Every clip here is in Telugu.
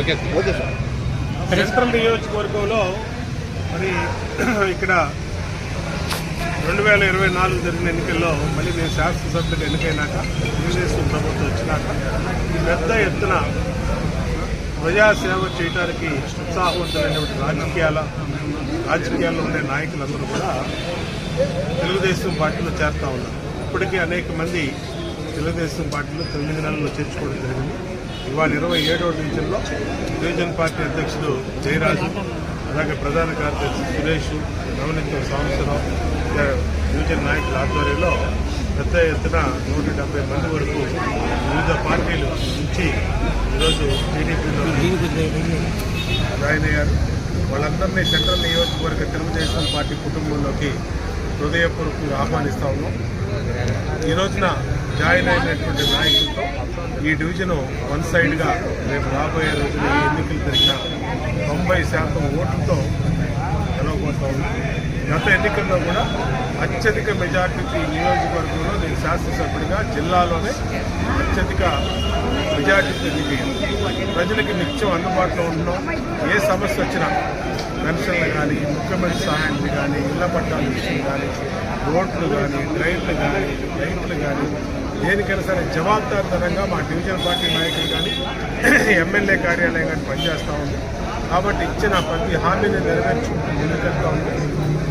Okay okay sir. సెంట్రల్ నియోజకవర్గంలో మరి ఇక్కడ రెండు వేల ఇరవై నాలుగు జరిగిన ఎన్నికల్లో మళ్ళీ నేను శాసనసభ్యులకు ఎన్నికైనాక తెలుగుదేశం ప్రభుత్వం వచ్చినాక పెద్ద ఎత్తున ప్రజాసేవ చేయడానికి ఉత్సాహవంతులైనటువంటి రాజకీయాల రాజకీయాల్లో ఉండే నాయకులందరూ కూడా తెలుగుదేశం పార్టీలో చేరుతా ఉన్నారు. ఇప్పటికీ అనేక మంది తెలుగుదేశం పార్టీలో తొమ్మిది నెలల్లో చేర్చుకోవడం జరిగింది. ఇవాళ ఇరవై ఏడవ డివిజన్లో డివిజన్ పార్టీ అధ్యక్షుడు జయరాజు అలాగే ప్రధాన కార్యదర్శి సురేష్ నవనీతం సాంబశివరావు డివిజన్ నాయకుల ఆధ్వర్యంలో పెద్ద ఎత్తున నూట డెబ్బై మంది వరకు వివిధ పార్టీలు నుంచి ఈరోజు టీడీపీలో జాయిన్ అయ్యారు. వాళ్ళందరినీ సెంట్రల్ నియోజకవర్గ తెలుగుదేశం పార్టీ కుటుంబంలోకి హృదయపూర్వకంగా ఆహ్వానిస్తా ఉన్నాం. ఈ రోజున జాయిన్ అయినటువంటి నాయకులతో ఈ డివిజను వన్ సైడ్గా రేపు రాబోయే రోజున ఎన్నికలు జరిగిన తొంభై శాతం ఓట్లతో గెలవబోతా ఉన్నాం. గత ఎన్నికల్లో కూడా అత్యధిక మెజార్టీ నియోజకవర్గంలో నేను శాసనసభ్యుడిగా జిల్లాలోనే అత్యధిక మెజార్టీతో ఎన్నికయ్యాను. ప్రజలకి నిత్యం అందుబాటులో ఉండడం ఏ సమస్య వచ్చినా పెన్షన్లు కానీ ముఖ్యమంత్రి సహాయాన్ని కానీ ఇళ్ళ పట్టాల విషయం కానీ రోడ్లు కానీ డ్రైన్లు కానీ లైట్లు కానీ దేనికైనా సరే జవాబుదారితనంగా మా డివిజన్ పార్టీ నాయకులు కానీ ఎమ్మెల్యే కార్యాలయం కానీ పనిచేస్తూ ఉంది. కాబట్టి ఇచ్చిన ప్రతి హామీని నెరవేర్చుకుంటూ ముందుకెళ్తా ఉంది.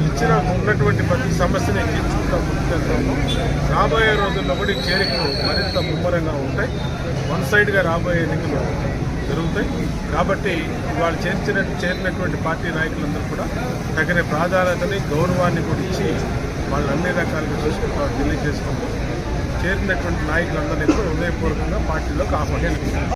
ఇచ్చిన ఉన్నటువంటి ప్రతి సమస్యని తీర్చుకుంటూ ముందుకెళ్తాము రాబోయే రోజుల్లో కూడా ఈ చేరికలు మరింత ముమ్మరంగా ఉంటాయి. వన్ సైడ్గా రాబోయే ఎన్నికలు జరుగుతాయి. కాబట్టి వాళ్ళు చేర్చిన చేరినటువంటి పార్టీ నాయకులందరూ కూడా తగిన ప్రాధాన్యతని గౌరవాన్ని కూడా ఇచ్చి వాళ్ళు అన్ని రకాలుగా చూసుకుంటారు తెలియజేసుకుంటూ చేరినటువంటి నాయకులందరినీ కూడా హృదయపూర్వకంగా పార్టీలోకి ఆహ్వానిస్తున్నారు